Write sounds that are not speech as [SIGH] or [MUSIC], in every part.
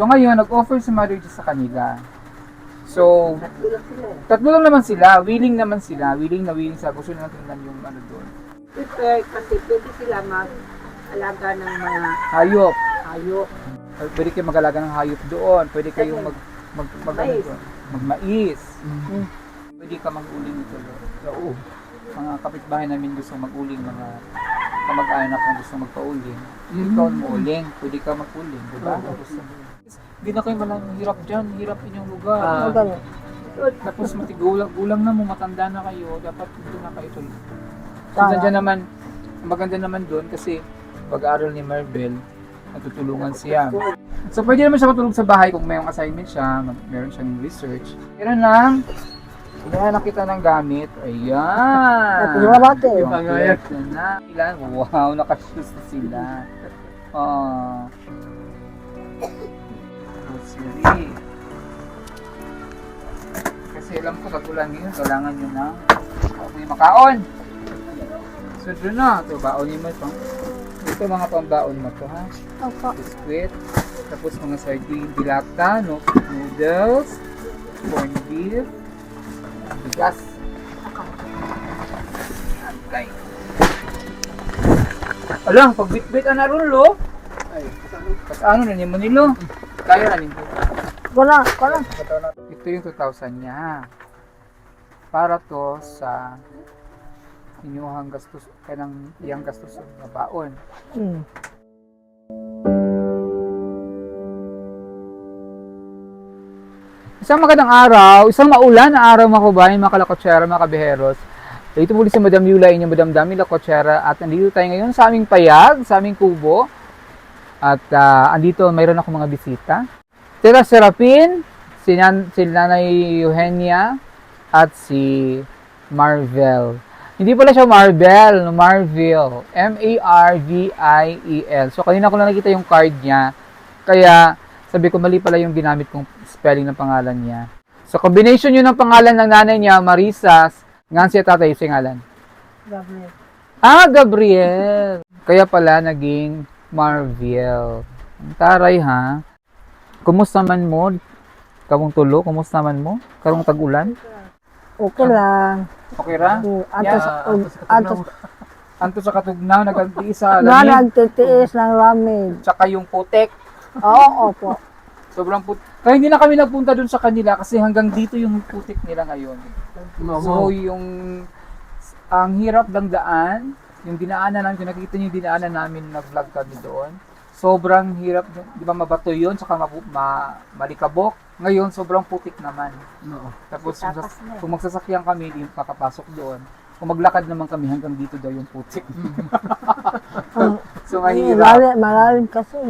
So ngayon, nag-offer si Mother G sa kanila. So, Tatlo lang naman sila, willing naman sila, willing na willing sila, gusto nila tingnan yung ano doon. Prepare kasi pwede sila mag-alaga ng mga Hayop. hayop. Pwede kayo mag-alaga ng hayop doon, pwede kayong mag, mag, mag, ano doon, magmais. Pwede ka mag-uling dito. Oo. Mga kapitbahay namin gusto mag-uling, mga kamag-anak na gusto magpa-uling. Ikaw mo uling, pwede ka mag-uling, di ba? Tapos, hindi na kayo malang hirap dyan, hirap inyong lugar. Ah, ganun. Tapos matigulang, gulang na mo, matanda na kayo, dapat dito na kayo tuloy. So, Tama. nandiyan naman, maganda naman doon kasi pag-aaral ni Marvel, natutulungan siya. So, pwede naman siya matulog sa bahay kung mayroong assignment siya, meron siyang research. Meron lang, Kailangan nakita ng gamit. Ayan. At yung eh. Yung na na. Ilan? Wow, nakashoes na sila. Ah. [LAUGHS] Grocery. Kasi alam ko, kagulan ngayon, kailangan nyo na may makaon. So, doon na. Ito, baon mo ito. Ito mga pambaon mo to, ha? Opo. biskwit, tapos mga sardine dilata, no, noodles, corned beef, bigas. Ay. Alam, pag bit-bit na ron, lo. Ay, kas ano na mo nilo? Kaya na nito. Wala, wala. Ito yung 2,000 niya. Para to sa inyuhang gastos, kanang iyang gastos na baon. Hmm. Isang magandang araw, isang maulan na araw mga kabayan, mga kalakotsera, mga kabeheros. Ito muli si Madam Yula, inyong Madam Dami Lakotsera at nandito tayo ngayon sa aming payag, sa aming kubo. At ah, andito mayroon ako mga bisita. Tira Serapin, si, Nan, si Nanay Eugenia, at si Marvel. Hindi pala siya Marvel, no, Marvel. M-A-R-V-I-E-L. So kanina ko lang nakita yung card niya. Kaya sabi ko mali pala yung ginamit kong spelling ng pangalan niya. So combination yun ng pangalan ng nanay niya, Marisa, nga siya tatay, yung ngalan. Gabriel. Ah, Gabriel. Kaya pala naging Marvel. Ang taray ha. Kumusta man mo? Kamong tulo, kumusta man mo? Karong tag-ulan? Okay lang. Okay ra? Antos, Yeah, antos, [LAUGHS] Anto sa katugnaw, nagagti sa na nagtitiis ng lamig. tsaka yung putek. Oo, opo. Sobrang put. Kaya hindi na kami nagpunta dun sa kanila kasi hanggang dito yung putik nila ngayon. So yung ang hirap ng daan, yung dinaanan namin, kung nakikita niyo yung dinaanan namin nag-vlog kami doon. Sobrang hirap, di ba mabato yun, saka mabu- ma, malikabok. Ngayon, sobrang putik naman. Oo. Tapos kung, sas- eh. kung magsasakyan kami, di makakapasok doon. Kung maglakad naman kami, hanggang dito daw yung putik. [LAUGHS] so mahirap. Malalim, malalim kasi.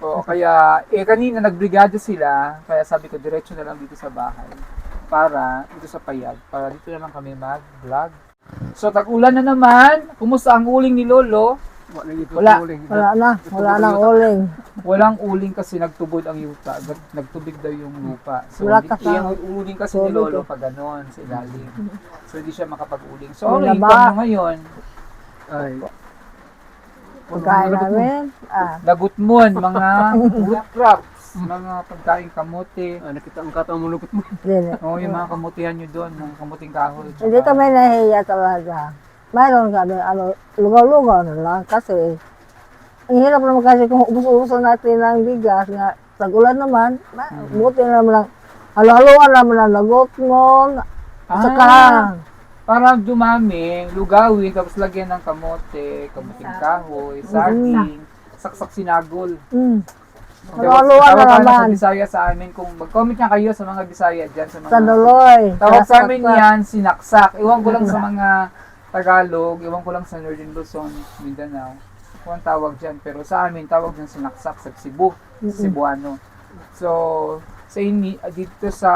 Oo, kaya, eh kanina nagbrigada sila, kaya sabi ko, diretso na lang dito sa bahay. Para, dito sa payag, para dito na lang kami mag-vlog. So, tag-ulan na naman. Kumusta ang uling ni Lolo? Wala Wala. na, wala nang uling. Walang uling kasi nagtubod ang yuta. Nag- Nagtubig daw yung lupa. So, Wala hindi, ka sa- yung uling kasi ni Lolo eh. pag ganon sa ilalim. So, hindi siya makapag-uling. So, Wala ba? income mo ngayon? Ay. Pagkain namin, ah, Labutmon, mga [LAUGHS] root crops, mga pagkain kamote. Ah, nakita ang katang mulupot mo. [LAUGHS] din. Oo, yung mga kamutihan nyo doon, mga kamuting kahoy. tsaka- Hindi kami nahiya talaga. Mayroon kami, ano, lugaw-lugaw na lang kasi ang hirap naman kasi kung ubus-ubusan natin ng bigas nga tagulan naman, ma- buti naman lang, halo-haloan naman ang lagot mo, saka, Ah, para dumami, lugawin, tapos lagyan ng kamote, kamuting kahoy, saging, saksak sinagol. mm, Tawag Halo-haloan na naman. sa Bisaya sa amin, kung mag-comment nga kayo sa mga Bisaya dyan, sa mga... sa. Tawag sa amin yan, sinaksak. Iwan ko lang sa mga Tagalog, iwan ko lang sa Northern Luzon, Mindanao. Kung ang tawag dyan. Pero sa amin, tawag dyan sinaksak sa Cebu, Cebuano. So, sa inyo, dito sa,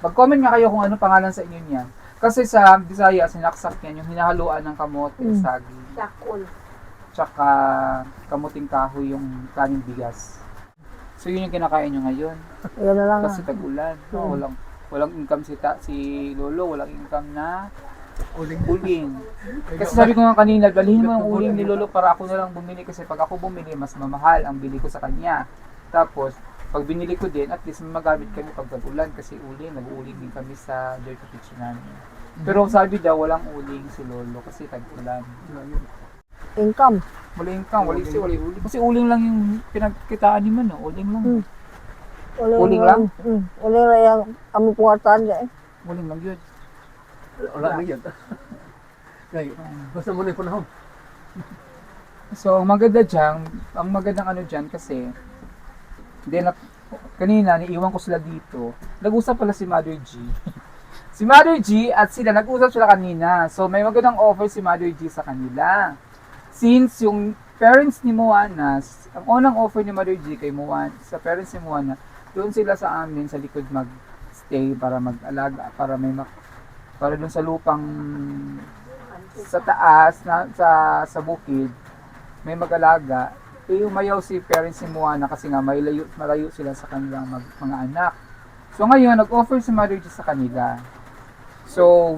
mag-comment nga kayo kung ano pangalan sa inyo niyan. Kasi sa Bisaya, sinaksak yan, yung hinahaluan ng kamote, Mm. saging, Sakol. tsaka kamuting kahoy yung kaning bigas. So, yun yung kinakain nyo ngayon. Yun na lang. Kasi tag-ulan. No? Walang, walang income si, ta, si Lolo, walang income na Uling. uling. Kasi sabi ko nga kanina, dalhin mo ang uling ni Lolo para ako na lang bumili kasi pag ako bumili, mas mamahal ang bili ko sa kanya. Tapos, pag binili ko din, at least may magamit kami pag ulan kasi uling, nag-uling din kami sa dirty kitchen namin. Pero sabi daw, walang uling si Lolo kasi tag-ulan. Income. Wala kang, wala si wala uling. Kasi uling lang yung pinagkitaan ni man, no? uling lang. Hmm. Uling, Uling lang? Mm. Uling lang yung kami puwartan dyan. Uling lang yun. Wala na yan. [LAUGHS] Kaya, basta mo na yung panahon. So, ang maganda dyan, ang magandang ano dyan kasi, then, kanina, niiwan ko sila dito, nag-usap pala si Mother G. [LAUGHS] si Mother G at sila, nag-usap sila kanina. So, may magandang offer si Mother G sa kanila. Since yung parents ni Moana, ang unang offer ni Mother G kay Moana, sa parents ni Moana, doon sila sa amin, sa likod mag-stay para mag-alaga, para may mak- para doon sa lupang sa taas na sa sa bukid may mag-alaga. Eh umayaw si parents ni Moana kasi nga may layo, malayo sila sa kanilang mag, mga anak. So ngayon nag-offer si Mother G sa kanila so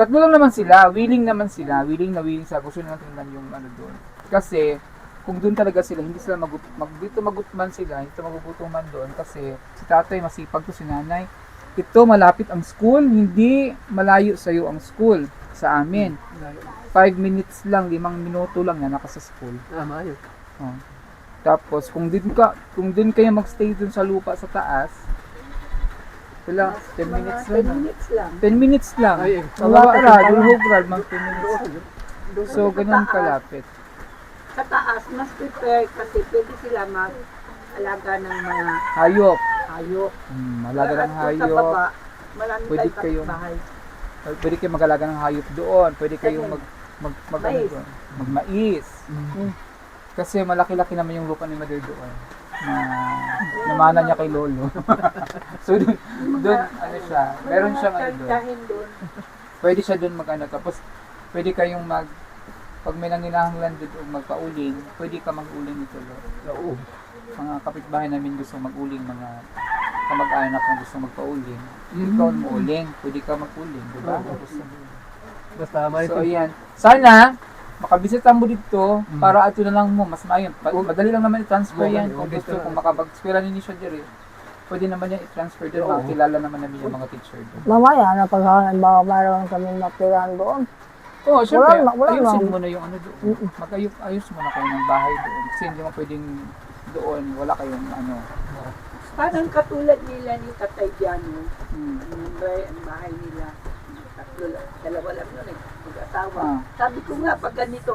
Tatlo lang naman sila. Willing naman sila. Willing na willing sila. Gusto nila tingnan yung ano doon. Kasi kung doon talaga sila hindi sila mag, mag dito magutman sila hindi magugutuman doon. Kasi si tatay masipag to si nanay. Ito malapit ang school. Hindi malayo sa iyo ang school sa amin. 5 minutes lang, limang minuto lang yan naka sa school. Ah, maayo. Oh. Tapos kung din ka kung din kayo magstay dun sa lupa sa taas, sila 10 Mga minutes 10 lang. minutes lang. 10 minutes lang. Eh. Malapit ra, dulhog ra, mga 10 minutes. So, ganun kalapit. Sa taas, mas prepare kasi pwede sila mag-alaga ng mga Hayop. hayop. Hmm, malaga ng hayop. Pwede kapitbahay. Pwede kayo mag-alaga ng hayop doon. Pwede kayong mag mag mag ano Mais. doon? Magmais. Mm. Kasi malaki-laki naman yung lupa ni Mother doon. Na namana niya kay Lolo. [LAUGHS] so doon, doon ano siya, meron siyang ano doon. Pwede siya doon mag-ano. Tapos pwede kayong mag pag may nanginahanglan doon o magpauling, pwede ka mag-uling nito. Oo. Mga kapitbahay namin gusto mag-uling, mga kamag-anak na gusto magpauling. Ikaw mo uling, pwede ka mag-uling, di ba? Oo. Gusto. Basta. So, ayan. Sana, makabisita mo dito para ato na lang mo, mas maayon. Madali lang naman i-transfer Oo, yan. Kung gusto, basta- kung makapag-skwela ninyo siya dire, pwede naman yan i-transfer doon. Oo. Makakilala naman namin yung mga teacher doon. Mamaya, na pag halimbawa mayroon kami matirahan doon. Oo, oh, syempre, Wala na- wala ayusin na. mo na yung ano doon. Mag-ayos ayos mo na kayo ng bahay doon. Kasi hindi mo pwedeng doon, wala kayong ano. Parang katulad nila ni Tatay Diano. Hmm. Ang bahay, ang bahay nila. Tatlo lang, dalawa lang yun Mag-asawa. Ah. Sabi ko nga, pag ganito,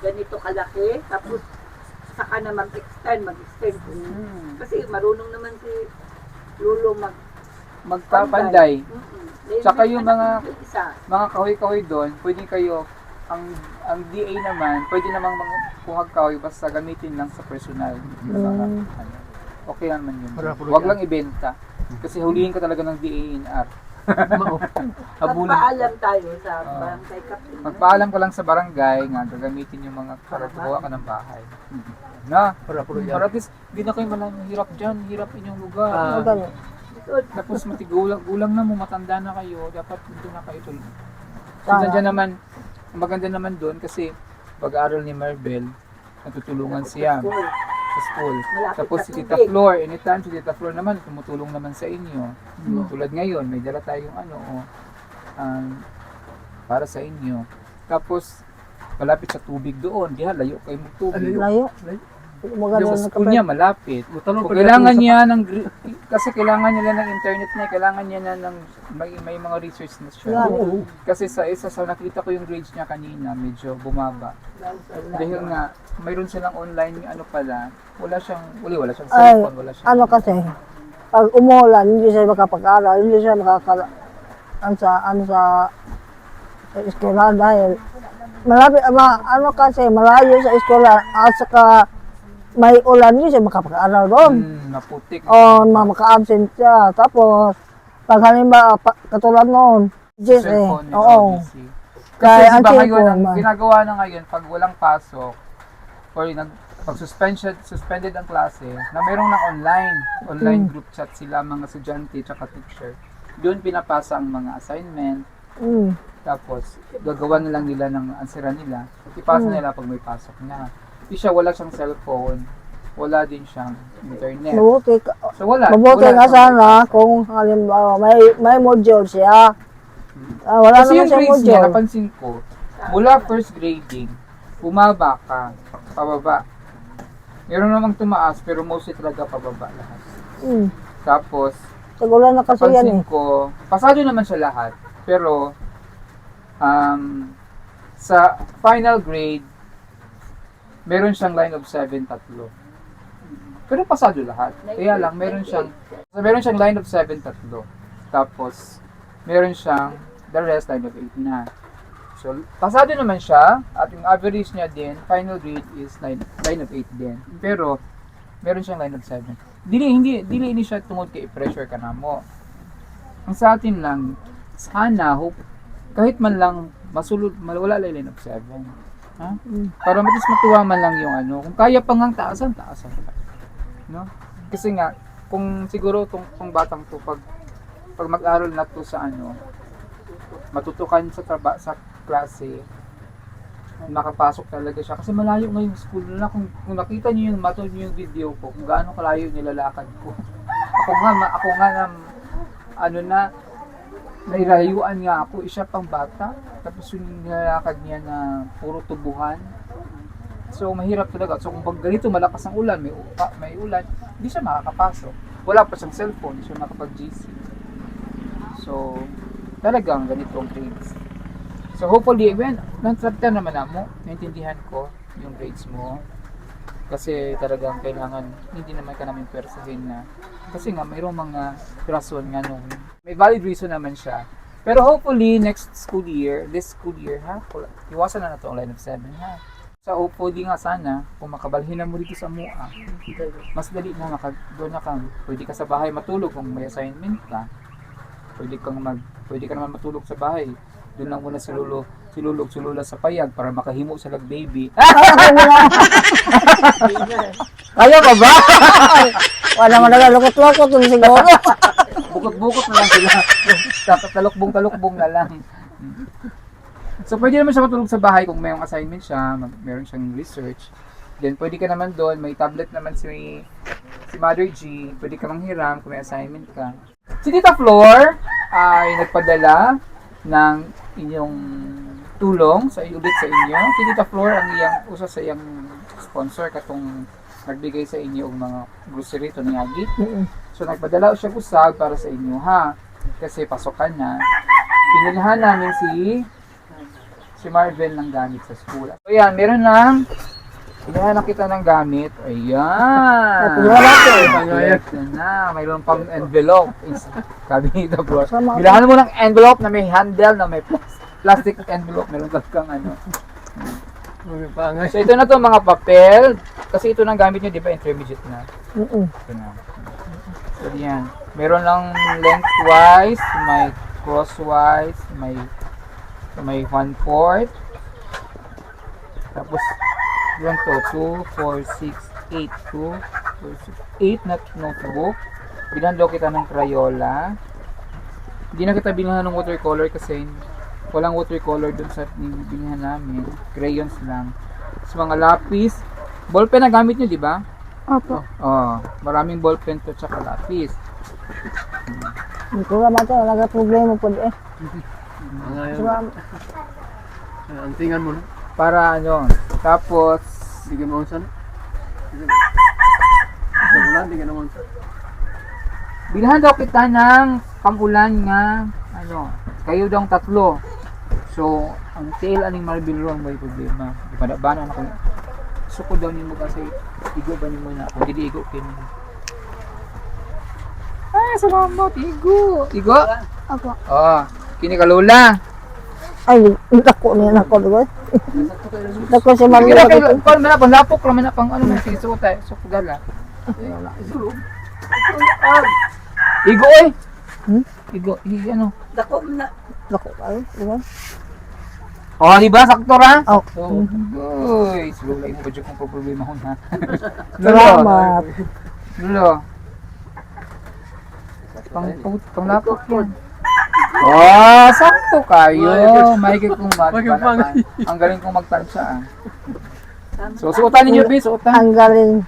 ganito kalaki, tapos saka na mag-extend, mag-extend. Hmm. Kasi marunong naman si Lulo mag Magpapanday. Tsaka may yung mga-. Mga kahoy-kahoy doon, pwede kayo, ang ang DA naman, pwede namang mga kuhag kahoy basta gamitin lang sa personal. Mm. ano. Okay naman yun. Yan. lang ibenta. Kasi hulihin ka talaga ng DANR. Mao. [LAUGHS] Habulin. Magpaalam tayo sa Ah. barangay captain. Magpaalam ka lang sa barangay nga gagamitin yung mga para gumawa ka ng bahay. Na, Para puro yan. para at least, hindi na kayo malang hirap dyan, hirap inyong lugar. Ah. Ano ganun? Tapos matigulang gulang na mo, matanda na kayo, dapat dito na kayo tuloy. So, Tama. nandiyan naman, ang maganda naman doon kasi pag-aaral ni Marvel, natutulungan siya School. Sa school. Malapit Tapos si Tita. Flor, anytime si Tita Flor naman, tumutulong naman sa inyo. Hmm. Tulad ngayon, may dala tayong ano, oh, um, para sa inyo. Tapos, malapit sa tubig doon, di ha, layo kayo magtubig. Layo. Maganda Sa school niya, malapit. Pa kailangan niya ng, kasi kailangan niya ng internet na, kailangan niya na ng, may, may mga research na siya. Oo. Kasi sa isa sa nakita ko yung grades niya kanina, medyo bumaba. Dahil nga, mayroon silang online ano pala, wala siyang, wala, wala siyang Ay, cellphone, wala siyang... Ano kasi, pag umulan, hindi siya makapag-aral, hindi siya makakala... Ano sa, ano sa eskwela dahil malapit, ma, ano kasi, malayo sa eskwela, at saka may ulan, hindi siya makapag-aral doon. Hmm, naputik. O, ma, maka-absent siya. Tapos, pag halimbawa, pa, katulad noon, Jess eh, oo. Kasi Kaya di ang ba ngayon, ang ginagawa na ngayon, pag walang pasok, or nag, pag suspended, suspended ang klase, na mayroong na online, online Mm. group chat sila, mga estudyante, tsaka teacher. Doon pinapasa ang mga assignment, Mm. tapos gagawa na lang nila ng answera nila, ipasa Mm. nila pag may pasok na. Di siya, wala siyang cellphone. wala din siyang internet. Mabuti ka. So wala. Mabuti wala nga siyang- sana kung halimbawa may may module siya. Ah, wala Kasi naman yung siya grades niya, module. napansin ko, mula first grading, bumaba ka, pababa. Meron namang tumaas, pero mostly talaga pababa lahat. Hmm. Tapos, Tagulan na kasi yan eh. Pansin ko, pasado naman siya lahat. Pero, um, sa final grade, meron siyang line of 7 tatlo. Pero pasado lahat. Kaya lang, meron siyang, so meron siyang line of 7 tatlo. Tapos, meron siyang, the rest line of 8 na. So, pasado naman siya, at yung average niya din, final grade is line, line of 8 din. Pero, meron siyang line of 7. Dili, hindi, dili ini siya tungod kay pressure ka na mo. Ang sa atin lang, sana, hope, kahit man lang, masulod, wala line of 7. Ha? Para matis matuwa man lang yung ano. Kung kaya pa ngang taasan, taasan. No? Kasi nga, kung siguro tong, tong batang to, pag, pag mag-aral na to sa ano, matutukan sa traba, sa klase, nakapasok talaga siya. Kasi malayo nga yung school nila. Kung, kung nakita niyo yung, matod niyo yung video ko, kung gaano kalayo nilalakad ko. [LAUGHS] Ako nga, ako nga na, ano na, nairayuan nga ako, isa pang bata. Tapos yung nilalakad niya na puro tubuhan. So, mahirap talaga. So, kung ganito malakas ang ulan, may, u- ah, may ulan, hindi siya makakapasok. Wala pa siyang cellphone, hindi siya makapag-GC. So, talagang ganito ang grades. So, hopefully, when, nang trapter naman na mo, naintindihan ko yung grades mo. Kasi talagang kailangan, hindi naman ka namin persahin na. Kasi nga, mayroong mga rason nga nung, may valid reason naman siya. Pero hopefully, next school year, this school year, ha? Iwasan na na to ang line of 7, ha? So hopefully nga sana, kung makabalhin na mo dito sa MUA, mas dali na maka, doon na kang, pwede ka sa bahay matulog kung may assignment ka. Pwede kang mag, pwede ka naman matulog sa bahay. Doon lang muna si Lolo, si Lolo, si Lola sa payag para makahimo sa lag baby. Kaya [LAUGHS] pa ba? [LAUGHS] Wala man nagalukot-lukot dun siguro. [LAUGHS] Bukot-bukot na lang sila. [LAUGHS] Talukbong-talukbong na lang. So, pwede naman siya matulog sa bahay kung may assignment siya, mag, meron siyang research. Then, pwede ka naman doon, may tablet naman si, si Mother G, pwede ka manghiram kung may assignment ka. Si Tita Flor ay nagpadala ng inyong tulong sa ulit sa inyo. Si Tita Flor ang iyang usa sa iyang sponsor katong nagbigay sa inyo og mga grocery to niyagi. So nagpadala siya usag para sa inyo ha. Kasi pasokan na. Pinilhan namin si si Marvel ng gamit sa school. So yan, meron lang Pinilhan na kita ng gamit. Ayan. Ayan na. Mayroon pang envelope. Sabi ni Tita Flor. Sama- Bilahan mo ng envelope na may handle, na may plas- plastic envelope. Meron kang ano. So ito na to mga papel. Kasi ito nang gamit nyo, di ba? Intermediate na. Mm-mm. Ito na. Yan. Meron lang lengthwise, may crosswise, may may one fourth. Tapos yun to, 2, 4, 6, 8, 2, 4, 6, 8 na notebook. Binando kita ng Crayola. Hindi na kita bilhan ng watercolor kasi walang watercolor dun sa binhan namin. Crayons lang. Sa mga lapis. Ballpen na gamit nyo, di ba? Opo. Oh, maraming ballpen to tsaka lapis. Hindi ko naman ito. Wala ka problema po eh. Mga yun. Sura, Antingan mo na. Para ano, tapos Bigyan mo unsan. Sa bulan, bigyan mo unsan. bilhan daw kita ng pangulan nga ano, kayo daw ang tatlo. So, ang tail aning Marbil Ron may problema. Ipadabana na ko. Gusto ko daw nimo kasi igo ba nimo na? Kung hindi igo kini. Ay, salamat, igo. Igo? Opo. Oh, kini ka lola. Ay, dako niya na ko doon. Dako si Sige Mami na na kay dito. pag man pang lapok lang man pang ano man sige suot ay sukugala. Igo oy. Hmm? Igo, i ano? Dako na, Dako kayo. Diba? Oh, di ba sakto ra? Oh. So, uy, silo lang mo jud kung problema ko na. [LAUGHS] Salamat. Lulo. Pang pang, pang lapok yan. Oh, sakto kayo. May kong [LAUGHS] kong Ang galing kong magtansya ah. So, suotan ninyo, bis, suotan. Ang galing.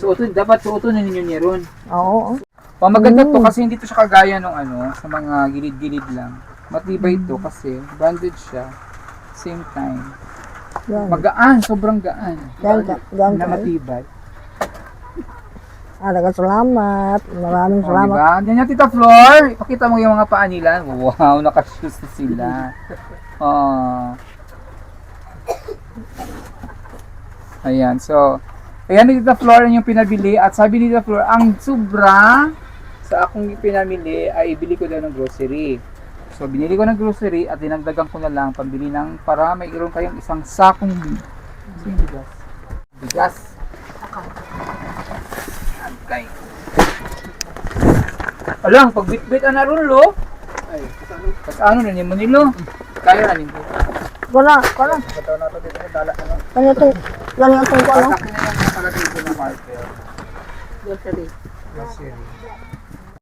Suotin, dapat suotin ninyo niya ron. Oo. Oh, maganda to kasi hindi to siya kagaya nung ano, sa mga gilid-gilid lang. Matibay to kasi branded siya. Same time. Yan. Magaan, sobrang gaan. Yan ka. Yan Na ka. matibay. Ah, dagat salamat. Maraming Oh, salamat. diba? Ganyan, Tita Flor. Ipakita mo yung mga paa nila. Wow, [LAUGHS] nakashoes na sila. Oh. Ayan, so, ayan ni Tita Flor yung pinabili. At sabi ni Tita Flor, ang sobra sa akong pinamili ay ibili ko daw ng grocery. So, binili ko ng grocery at dinagdagan ko na lang pambili ng para may iron kayong isang sakong yung bigas. Bigas. Okay. Alang, pag bit-bit na ron lo. Ay, kasano? Kas ano na ni Manilo? Kaya na nito. Kuna, kuna. Kataw na to dito sa dala ano. Ganito, ganito ko ano. Akin na yung nakalagay ko na marker. Grocery. Grocery.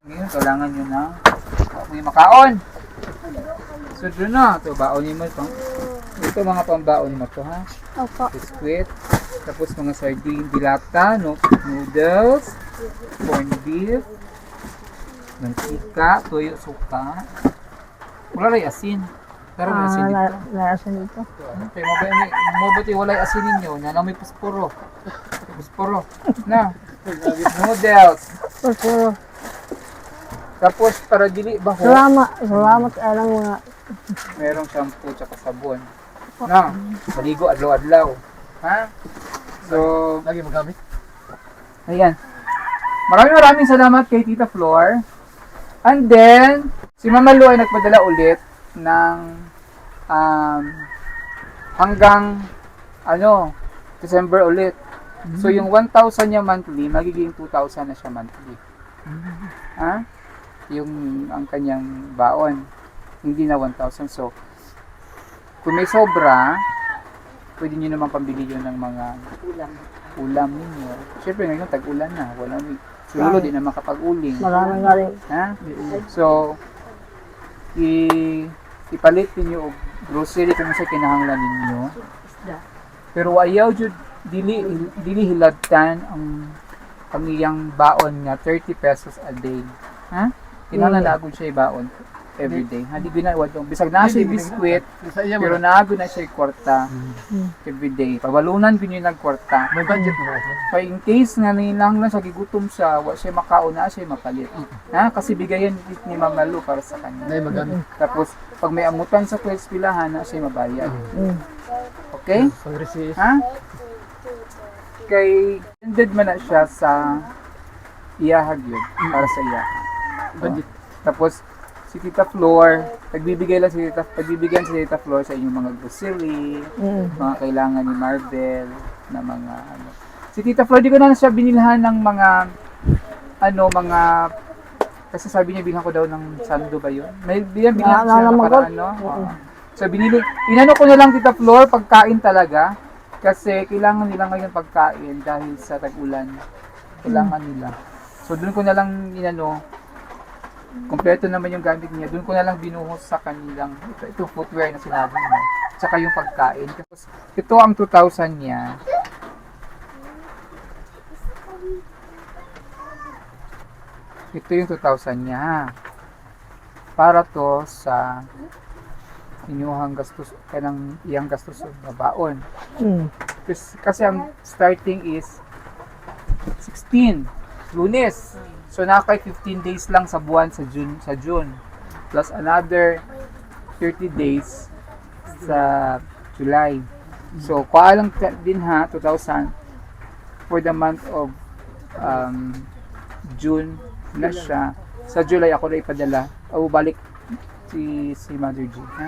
Ngayon, kailangan nyo na ako yung makaon. So, doon na. Ito, baon nyo mo itong. Ito mga pambaon mo to ha. Opo. Biscuit. Tapos mga sardine dilata, no, noodles, corned beef, mantika, toyo, suka. Wala rin asin. Pero may Ah, asin na, dito. narasan dito. Kaya mabuti, mabuti wala asin ninyo. Na lang may pusporo. Pusporo. Na. Noodles. Puro. Tapos para dili ba ho, Salamat, salamat kaya lang mga merong shampoo tsaka sabon. Na, maligo adlaw-adlaw. Ha? So, Lagi magamit. Ayan. Maraming maraming salamat kay Tita Flor. And then, si Mama Lu ay nagpadala ulit ng um, hanggang ano, December ulit. So, yung 1,000 niya monthly, magiging 2,000 na siya monthly. Ha? Yung ang kanyang baon. Hindi na 1,000. So, kung may sobra, pwede nyo naman pambili yun ng mga Ulam. ulam ninyo. Siyempre ngayon tag-ulan na, wala may sulo di na makapag-uling. maraming nga rin. Ha? So i ipalit ninyo og grocery kung sa kinahanglan ninyo. Pero ayaw jud dili dili hilabtan ang ang iyang baon nga 30 pesos a day. Ha? Kinahanglan na agud siya baon every day. Ha di ginawad dong bisag na siya biskwit pero mo. naagod na siya kwarta every day. Pabalunan pinyo nagkwarta. May budget mo. Kaya in case nga nilang lang sa gigutom siya, wa siya makaon na siya mapalit. Ha? Kasi bigayan ni- ni Mama Lu para sa kanya. Nay magamit. Tapos, pag may amutan sa kwes pilahan, na siya mabayad. Mm. Okay? Ha? Kay, ended man na siya sa iyahag yun, para sa iya. Budget. Tapos, si Tita Flor, nagbibigay lang si Tita, nagbibigyan si Tita Flor sa inyong mga grocery, Mm. mga kailangan ni Marvel na mga ano. Si Tita Flor, di ko na siya binilhan ng mga ano, mga kasi sabi niya bilhan ko daw ng sando ba yun? May bilhan bilhan ko siya para ano. oo. So binili, inano ko na lang Tita Flor pagkain talaga kasi kailangan nila ngayon pagkain dahil sa tag-ulan. Kailangan nila. So doon ko na lang inano kompleto naman yung gamit niya. Doon ko na lang binuhos sa kanilang ito, ito footwear na sinabi mo. Tsaka yung pagkain. Tapos, ito ang 2,000 niya. Ito yung 2,000 niya. Para to sa inyuhang gastos, kanang iyang gastos sa baon. Mm. Kasi, kasi ang starting is 16, lunes. So naka 15 days lang sa buwan sa June sa June. Plus another 30 days sa July. So kuha lang din ha 2,000 for the month of um, June na siya. Sa July ako na ipadala. O balik si si Mother G, ha?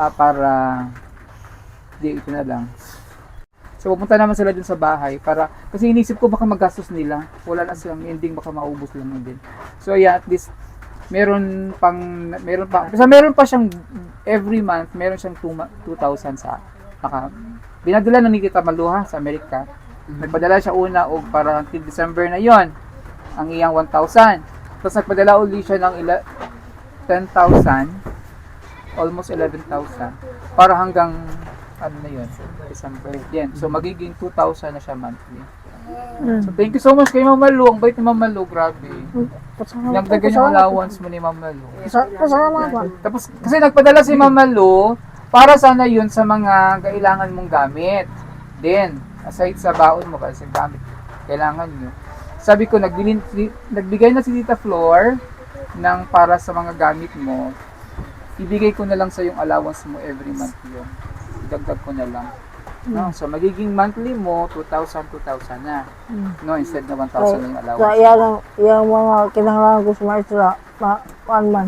Ah, para di ito na lang. So pupunta naman sila dun sa bahay para kasi inisip ko baka magastos nila. Wala na silang ending baka maubos lang din. So yeah, at least meron pang meron pa kasi meron pa siyang every month meron siyang 2 2,000 sa naka binadala na ni Tita Maluha sa Amerika. Nagpadala siya una og para until December na yon ang iyang 1,000. Tapos nagpadala uli siya ng ila, 10,000 almost 11,000 para hanggang ano na yun, December. Yan. So, magiging 2,000 na siya monthly. Mm. So, thank you so much kay Mama Lu. Ang bait ni Mama Lu, grabe. Nagdagan yung allowance mo ni Mama Lu. Sa- Pasalamat ba? Tapos, kasi nagpadala si Mama Lu, para sana yun sa mga kailangan mong gamit. Then, aside sa baon mo, kasi gamit, kailangan nyo. Sabi ko, nagbili, nagbigay na si Tita Flor ng para sa mga gamit mo. Ibigay ko na lang sa yung allowance mo every month yun. Idagdag ko na lang. No? So, magiging monthly mo, 2,000, 2,000 na. No, instead na 1,000 na yung Sa allowance. iyan ang iyang mga kinahanglan ko sa maestra, ma, kuan man,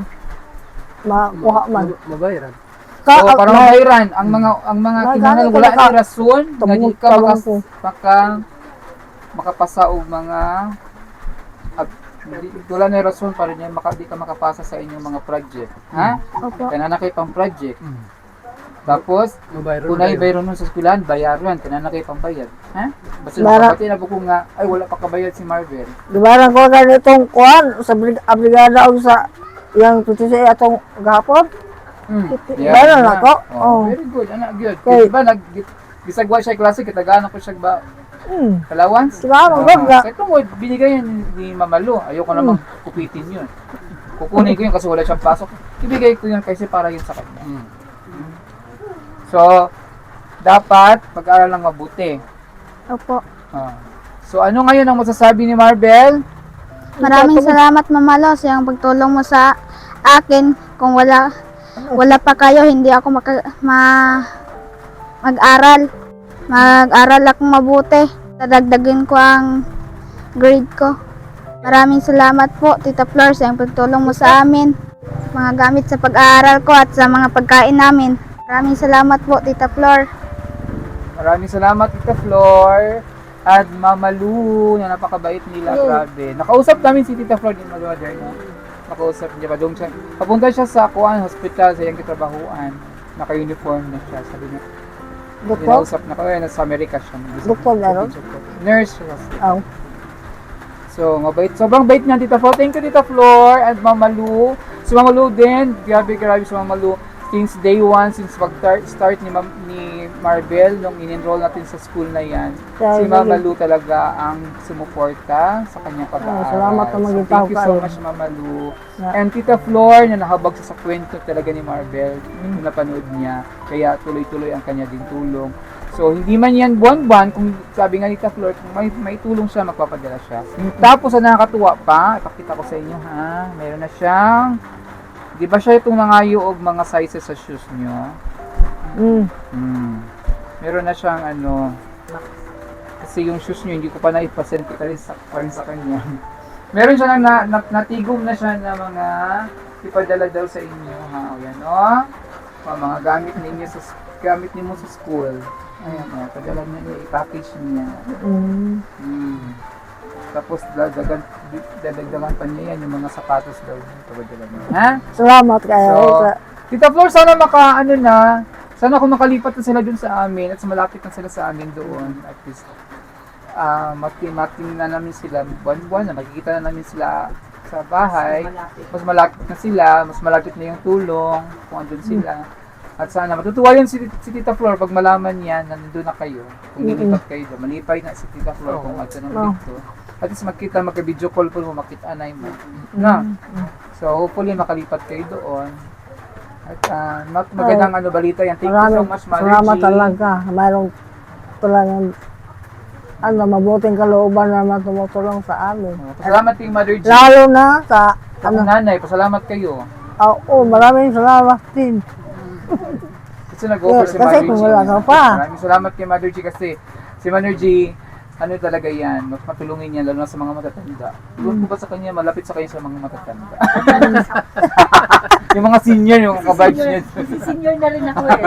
makuha man. Mabayaran. Ka, So, parang ma- bayaran, ang mga ang mga kinahanglan wala ni rason di ka makas, maka makapasa og mga wala ni rason para niya maka, di ka makapasa sa inyong mga project. Ha? Opo. Kaya na kay pang project. Tapos, kung naibayro nun sa eskwelahan, bayaran. Kaya na kay pang bayad. Ha? Basta Bara- nakapati na po ko nga, ay wala pa kabayad si Marvel. Di ba lang ko ganitong kuan sa brig- abrigada o sa yang tuti sa atong gahapon? Hmm. Bayaran na ko? Oh, Oh. Very good. Ana, good. Okay. Diba, nag, gisagwa siya klase, kitagana ko siya ba, Hmm. Siguro, good Ah, na. Sa ito mo, binigay yan ni Mamalo. Ayoko namang kupitin yun. Kukunin ko yun kasi wala siyang pasok. Ibigay ko yun kasi para yun sa kanya. Mm. So, dapat pag-aral lang mabuti. Opo. Ah. So, ano ngayon ang masasabi ni Marvel? Maraming salamat Mama Lo sa iyong pagtulong mo sa akin. Kung wala wala pa kayo, hindi ako maka, ma, mag-aral. Mag-aral akong mabuti. Dadagdagin ko ang grade ko. Maraming salamat po, Tita Flor, sa iyong pagtulong mo sa amin. Mga gamit sa pag-aaral ko at sa mga pagkain namin. Maraming salamat po, Tita Flor. Maraming salamat, Tita Flor. At Mama Lu, na napakabait nila, grabe. Nakausap namin si Tita Flor din mag-mother no? Nakausap niya ba doon siya. Papunta siya sa kuan hospital sa iyang kitrabahuan. Naka-uniform na siya. Sabi niya, Doktor? Kinausap na eh, nasa Amerika siya. Doktor meron? Nurse siya. Aw. So, mabait. Sobrang bait niya, Tita Flor. Thank you, Tita Flor and Mama Lu. Si Mama Lu din, grabe, grabe si Mama Lu. Since day one, since mag-start start ni, Mam- ni Marvel, nung in-enroll natin sa school na yan, si Sabi- Mama Lu talaga ang sumuporta sa kanyang pag-aaral. Oh, salamat na so, maging thank you tao so much, Mama Lu. Na- And Tita Flor, na nahabag sa kwento talaga ni Marvel, nung napanood niya. Kaya tuloy-tuloy ang kanya din tulong. So, hindi man yan buwan-buwan, kung sabi nga ni Tita Flor, kung may, may tulong siya, magpapadala siya. Tapos, ang nakakatuwa pa, ipakita ko sa inyo ha, meron na siyang, di ba siya itong nangayo og mga sizes sa shoes nyo? Hmm. Hmm. Meron na siyang ano, kasi yung shoes nyo, hindi ko pa naipasend ko rin sa, pa rin sa kanya. [LAUGHS] Meron siya na, na, natigom na siya na mga ipadala daw sa inyo ha. O yan o. O, mga gamit ninyo sa gamit niyo sa school. Ayan o, padala niya, i-package niya. Hmm. Hmm. Tapos dadagan, dadagdagan pa niya yan, yung mga sapatos daw. Padala niya. Ha? Salamat kayo. So, Sa- Tita Flor, sana maka, ano na, sana kung makalipat na sila dun sa amin at sa malapit na sila sa amin doon, at least, ah mati mating na namin sila, buwan-buwan na, makikita na namin sila sa bahay, mas malapit na sila, mas malapit na yung tulong, kung andun sila. At sana, matutuwa yun si, si Tita Flor pag malaman niya na nandun na kayo, kung nilipat kayo doon. Malipay na si Tita Flor kung at Oo. dito. At least magkita, magka-video call po makita na mo. Na? So, hopefully makalipat kayo doon. At uh, mag- magandang ano balita yan. Thank you so Maraming much, Mother salamat G. talaga. Mayroong talagang ano, mabuting kalooban naman tumutulong sa amin. Oh, Pasalamat kay Mother G. Lalo na sa, Sa ano, nanay, pasalamat kayo. ah, oh, maraming salamat din. [LAUGHS] Kasi nag-offer si Kasi Mother G. kung wala ka pa. Maraming salamat kay Mother G kasi si Mother G, ano talaga yan, mas matulungin niya lalo na sa mga matatanda. Doon ko ba sa kanya, malapit sa kanya sa mga matatanda. [LAUGHS] yung mga senior, yung mga niya. Si senior na rin ako eh.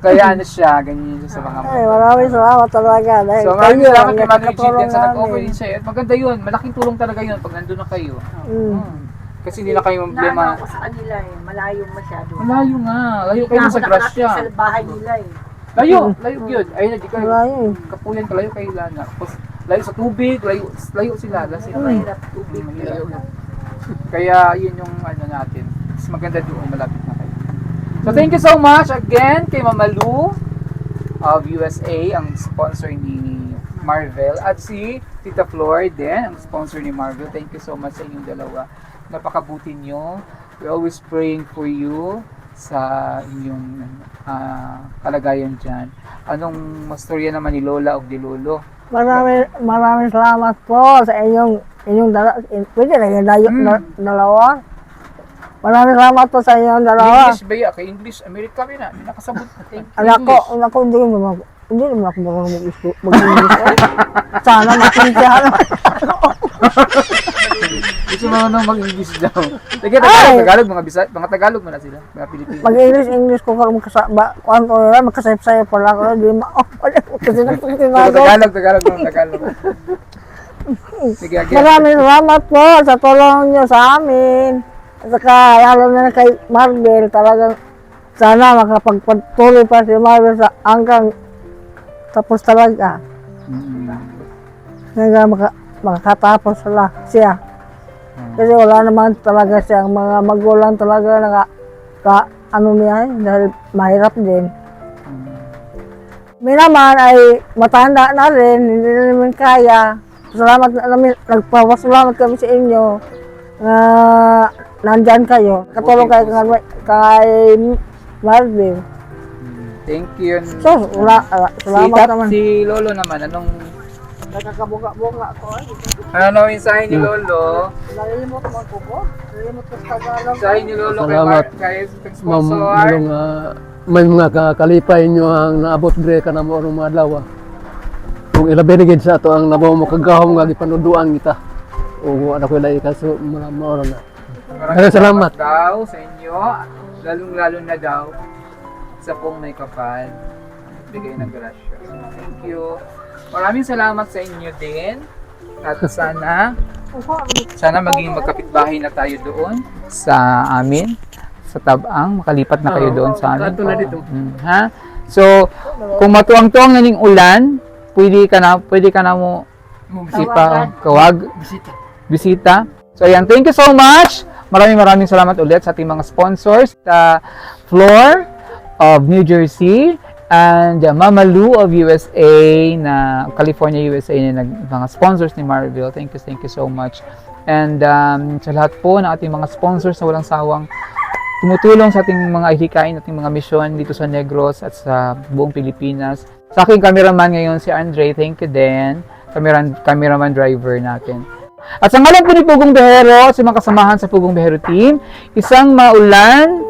Kaya ano siya, ganyan siya sa mga Ay, maraming salamat talaga. Dahil So maraming kayo salamat ang kay Mother G nakatulong sa nag-offer namin. din siya. At maganda yun, malaking tulong talaga yun pag nandun na kayo. Mm. Hmm. Kasi hindi na kayo Naano problema. ako sa kanila eh. Malayo masyado. Malayo nga, layo kayo Hindi sa ako nakarating Gracia. sa bahay nila eh. Layo, layo yun. Ayun na, di kayo. Malayo eh. Kapuyan ka, layo kayo lana. Tapos, layo sa tubig, layo, layo sila. Layo sila. Mahirap tubig. Mahirap. Kaya yun yung ano natin. Mas maganda doon, malapit na kayo. So thank you so much again kay Mama Lu. of USA ang sponsor ni Marvel at si Tita Flor din ang sponsor ni Marvel. Thank you so much sa inyong dalawa. Napakabuti nyo. We're always praying for you sa inyong ah, kalagayan dyan. Anong mastorya naman ni Lola o ni Lolo? Maraming, maraming salamat po sa inyong, inyong dala, in, pwede na yung dayo, Mm. na- dalawa. Maraming salamat po sa inyong dalawa. English ba ya? Kay English, America ba na? May nakasabot. Anak ko, anak ko, hindi mo mag, hindi naman ako marunong mag-English. Sana makintihan. [LAUGHS] Gusto mo nang mag-English daw. Sige, Tagalog, Tagalog, mga Bisay, mga Tagalog mo na sila, mga Pilipino. Mag-English, English ko kung magkasa, ba, kung ano na, magkasayap-sayap [LAUGHS] pala ko, di ma-off pala ko kasi nagpapinago. Tagalog, Tagalog, mga Tagalog. Sige, again. Maraming salamat po sa tulong niyo sa amin. At saka, lalo na kay Marvel, talagang sana makapagpatuloy pa si Marvel sa hanggang tapos talaga. Mm. Hanggang maka, makakatapos sila, siya. Kasi wala naman talaga siyang mga magulang talaga na ka, ka- ano niya, eh, dahil mahirap din. May naman ay matanda na rin, hindi na naman kaya. Salamat na namin, nagpapasalamat kami sa inyo na nandyan kayo. Katulong kay, kay Marvin. Thank you. So, wala, wala- Si, salamat Tat, naman. si Lolo naman, anong Nakakabuga-buga ko. eh. ano mensahe ni Lolo? Nalimot mo ko ko. Nalimot ko sa Tagalog. Mensahe ni Lolo kay Salamat. Mar kay Ma'am, sponsor. yung, ah, may mga kakalipay nyo ang naabot dire ka na mo mga adlaw. ah. Kung ilabinigid sa ato ang nabaw mo kagahom nga gipanuduan kita. O ano ko ilay kaso mara na. Maraming Salamat. daw sa inyo, lalong-lalo na daw sa pong may kapal. Bigay ng grasya. Thank you. Maraming salamat sa inyo din. At sana, sana maging magkapitbahay na tayo doon sa amin sa Tabang, makalipat na kayo Oo. doon sa amin. Na dito. Mm, ha? So, kung matuang-tuang na ning ulan, pwede ka na, pwede ka na mo sipa, kawag, Bisita. bisita. So ayan, thank you so much. Maraming maraming salamat ulit sa ating mga sponsors. Sa Floor of New Jersey and uh, Mama Lou of USA na California, USA na nag, mga sponsors ni Marvel. Thank you, thank you so much. And um, sa lahat po ng ating mga sponsors na walang sawang tumutulong sa ating mga ihikain, ating mga misyon dito sa Negros at sa buong Pilipinas. Sa aking cameraman ngayon si Andre, thank you din. Cameraman, cameraman driver natin. At sa ngalan po ni Pugong Behero, sa mga kasamahan sa Pugong Behero team, isang maulan,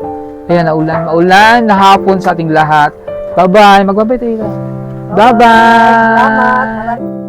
ayan, naulan, maulan na hapon sa ating lahat. Bye-bye. Magbabay tayo. Bye-bye. Salamat.